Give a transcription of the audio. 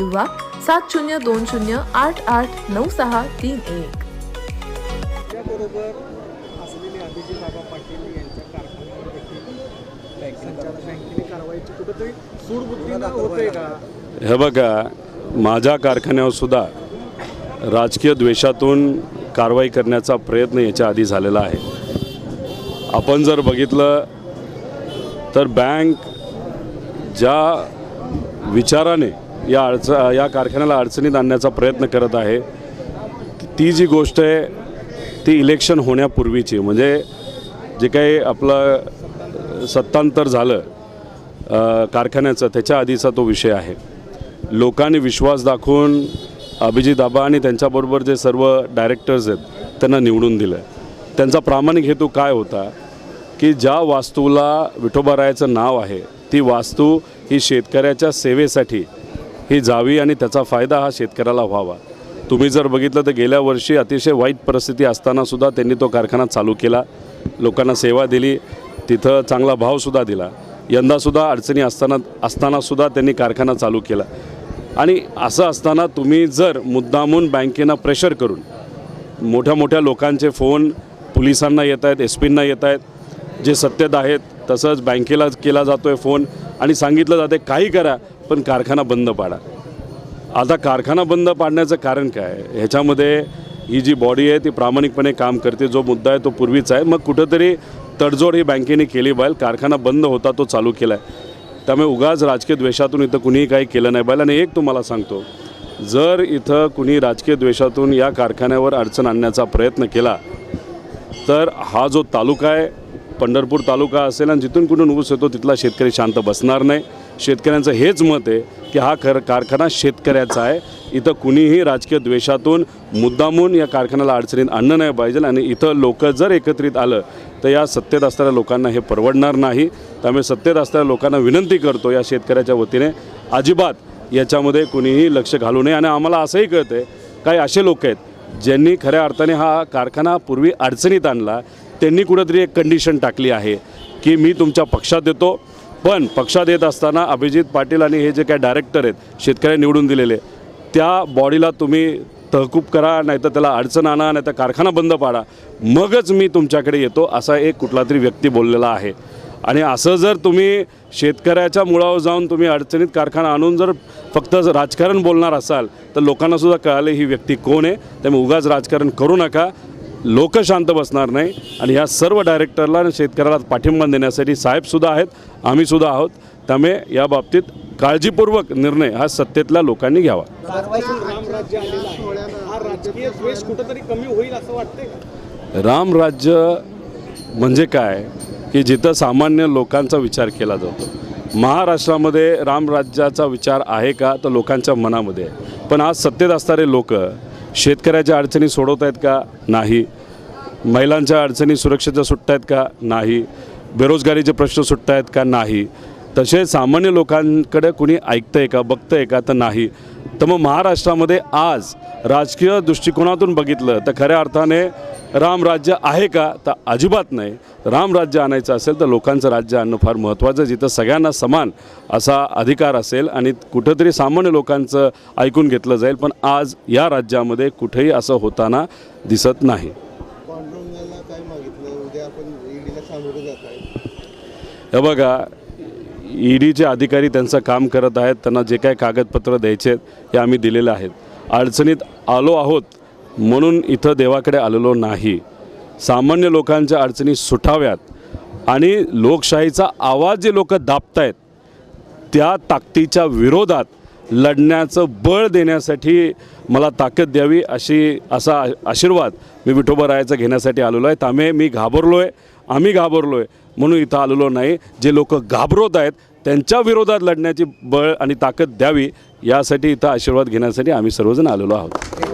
किंवा सात शून्य दोन शून्य आठ आठ नऊ सहा तीन एक. त्याबरोबर असलेले अभिजित बाबा पाटील यांच्या कारखान्यावर देखील संचालक बँकेने कारवाईची कुठेतरी सूडबुद्धीनं होते का? हे बघा माझ्या कारखान्यावर सुद्धा राजकीय द्वेषातून कारवाई करण्याचा प्रयत्न याच्या आधी झालेला आहे. आपण जर बघितलं तर बँक ज्या विचाराने या अडच या कारखान्याला अडचणीत आणण्याचा प्रयत्न करत आहे. ती जी गोष्ट आहे ती इलेक्शन होण्यापूर्वीची. म्हणजे जे काही आपलं सत्तांतर झालं कारखान्याचं त्याच्या आधीचा तो विषय आहे. लोकांनी विश्वास दाखवून अभिजित आबा आणि त्यांच्याबरोबर जे सर्व डायरेक्टर्स आहेत त्यांना निवडून दिलं त्यांचा प्रामाणिक हेतू काय होता? की ज्या वास्तूला विठोबारायाचं नाव आहे ती वास्तू ही शेतकऱ्याच्या सेवेसाठी ही जावी आणि त्याचा फायदा हा शेतकऱ्याला व्हावा. तुम्ही जर बघितलं तर गेल्या वर्षी अतिशय वाईट परिस्थिती असतानासुद्धा त्यांनी तो कारखाना चालू केला. लोकांना सेवा दिली. तिथं चांगला भावसुद्धा दिला. यंदासुद्धा अडचणी असताना असतानासुद्धा त्यांनी कारखाना चालू केला. आणि असं असताना तुम्ही जर मुद्दामून बँकेनं प्रेशर करून मोठ्या मोठ्या लोकांचे फोन पोलिसांना येत आहेत एस पींना येत आहेत जे सत्तेत आहेत तसंच बँकेला केला जातो आहे फोन आणि सांगितलं जाते काही करा पण कारखाना बंद पाडा. आता कारखाना बंद पाडण्याचं कारण काय? ह्याच्यामध्ये ही जी बॉडी आहे ती प्रामाणिकपणे काम करते. जो मुद्दा आहे तो पूर्वीचा आहे. मग कुठंतरी तडजोड ही बँकेने केली बैल. कारखाना बंद होता तो चालू केला आहे त्यामुळे उगाच राजकीय द्वेषातून इथं कुणीही काही केलं नाही बैल. आणि एक तुम्हाला सांगतो जर इथं कुणी राजकीय द्वेषातून या कारखान्यावर अडचण आणण्याचा प्रयत्न केला तर हा जो तालुका आहे पंढरपूर तालुका असेल आणि जिथून कुठून ऊस येतो तिथला शेतकरी शांत बसणार नाही. शेतकऱ्यांचं हेच मत आहे की हा खर कारखाना शेतकऱ्याचा आहे. इथं कुणीही राजकीय द्वेषातून मुद्दामून या कारखान्याला अडचणीत आणणं नाही पाहिजे आणि इथं लोक जर एकत्रित आलं तर या सत्तेत असणाऱ्या लोकांना हे परवडणार नाही. त्यामुळे सत्तेत असणाऱ्या लोकांना विनंती करतो या शेतकऱ्याच्या वतीने अजिबात याच्यामध्ये कुणीही लक्ष घालू नये. आणि आम्हाला असंही कळतं आहे काही असे लोक आहेत ज्यांनी खऱ्या अर्थाने हा कारखाना पूर्वी अडचणीत आणला त्यांनी कुठंतरी एक कंडिशन टाकली आहे की मी तुमच्या पक्षात येतो. पण पक्षात येत असताना अभिजित पाटील आणि हे जे काय डायरेक्टर आहेत शेतकऱ्यांनी निवडून दिलेले त्या बॉडीला तुम्ही तहकूब करा नाहीतर त्याला अडचण आणा नाहीतर कारखाना बंद पाडा. मगच मी तुमच्याकडे येतो असा एक कुठला तरी व्यक्ती बोललेला आहे. आणि असं जर तुम्ही शेतकऱ्याच्या मुळावर जाऊन तुम्ही अडचणीत कारखाना आणून जर फक्त राजकारण बोलणार असाल तर लोकांना सुद्धा कळाले ही व्यक्ती कोण आहे. त्यामुळे उगाच राजकारण करू नका. लोक शांत बसणार नाही. आणि ह्या सर्व डायरेक्टरला आणि शेतकऱ्याला पाठिंबा देण्यासाठी साहेबसुद्धा आहेत आम्हीसुद्धा आहोत. त्यामुळे या बाबतीत काळजीपूर्वक निर्णय हा सत्तेतल्या लोकांनी घ्यावा. का? रामराज्य म्हणजे काय? की जिथं सामान्य लोकांचा विचार केला जातो. महाराष्ट्रामध्ये रामराज्याचा विचार आहे का? तर लोकांच्या मनामध्ये पण आज सत्तेत असणारे लोक शेतकऱ्याच्या अडचणी सोडवत आहेत का? नाही. महिलांच्या अडचणी सुरक्षेच्या सुटत आहेत का? नाही. बेरोजगारीचे प्रश्न सुटत आहेत का? नाही. तसे सामान्य लोकांकडे कुणी ऐकतं आहे का? बघतं आहे का? तर नाही. तर मग महाराष्ट्रामध्ये आज राजकीय दृष्टिकोनातून बघितलं तर खऱ्या अर्थाने रामराज्य आहे का? तर अजिबात नाही. रामराज्य आणायचं असेल तर लोकांचं राज्य आणणं फार महत्त्वाचं जिथं सगळ्यांना समान असा अधिकार असेल आणि कुठंतरी सामान्य लोकांचं ऐकून घेतलं जाईल पण आज या राज्यामध्ये कुठेही असं होताना दिसत नाही. हे बघा ईडीचे अधिकारी त्यांचं काम करत आहेत त्यांना जे काही कागदपत्र द्यायचे आहेत हे आम्ही दिलेले आहेत. अडचणीत आलो आहोत म्हणून इथं देवाकडे आलेलो नाही. सामान्य लोकांच्या अडचणी सुटाव्यात आणि लोकशाहीचा आवाज जे लोक दाबतायत त्या ताकदीच्या विरोधात लढण्याचं बळ देण्यासाठी मला ताकद द्यावी अशी असा आशीर्वाद मी विठोबरायाचा घेण्यासाठी आलेलो आहे. त्यामुळे मी घाबरलो आहे आम्ही घाबरलो आहे म्हणून इथं आलेलो नाही. जे लोक घाबरवत आहेत त्यांच्या विरोधात लढण्याची बळ आणि ताकद द्यावी यासाठी इथं आशीर्वाद घेण्यासाठी आम्ही सर्वजण आलेलो आहोत.